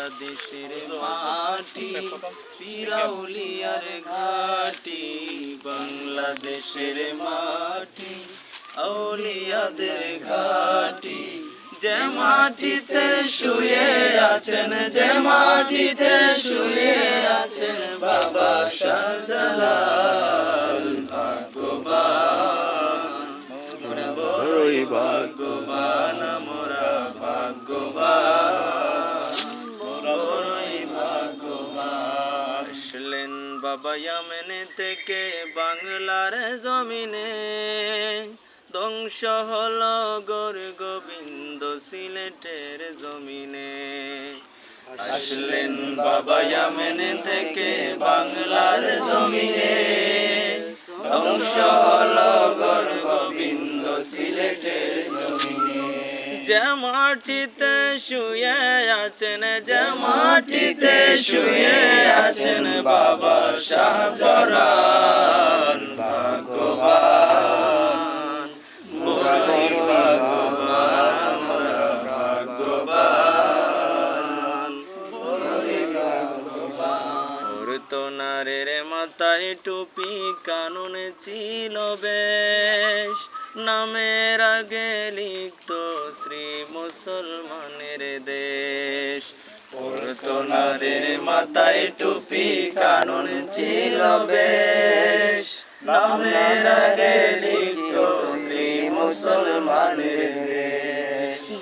বাংলাদেশের মাটি পিরাউলিয়ার ঘাটি বাংলাদেশের মাটি আউলিয়াদের ঘাটি। যে মাটিতে শুয়ে আছেন যে মাটিতে শুয়ে আছেন বাবা শাহজালাল ভাগ্যবান। বড়ই ভাগ্যবান। বাবা ইয়ামেনে থেকে বাংলার জমিনে। ধ্বংস হল গর গোবিন্দ সিলেটের জমিনে। আসলেন বাবা ইয়ামেনে থেকে বাংলার জমিনে। ধ্বংস যে মাটিতে শুয়ে আছেন, যে মাটিতে শুয়ে আছেন বাবা তো নারের মাথায় টুপি কানুন ছিল বেশ, নামের আগে লিখত দেশ। ওর তো নারের মাথায় টুপি কানুন ছিল বেশ। নামের আগে লিখত শ্রী মুসলমানের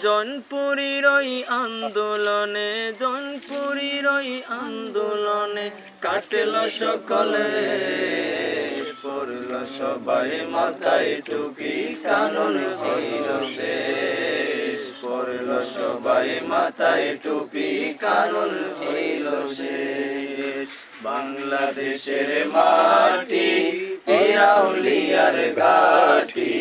জনপুরীর ওই আন্দোলনে, জনপুরীর ওই আন্দোলনে কাটল সকলে পড়ল সবাই মাথায় টুপি কানুন হইল শেষ। সবাই মাথায় টুপি কানুন হইল শেষ। বাংলাদেশের মাটি, পিরাউলিয়ার ঘাটি।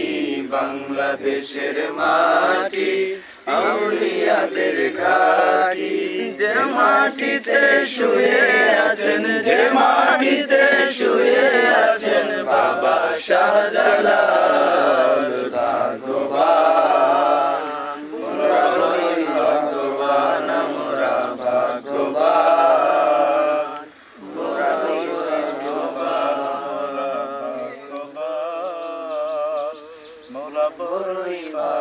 বাংলাদেশের মাটি, আউলিয়াদের ঘাটি। যে মাটিতে শুয়ে আছেন, যে মাটিতে শুয়ে আছেন, বাবা শাহজালাল। কবরই বা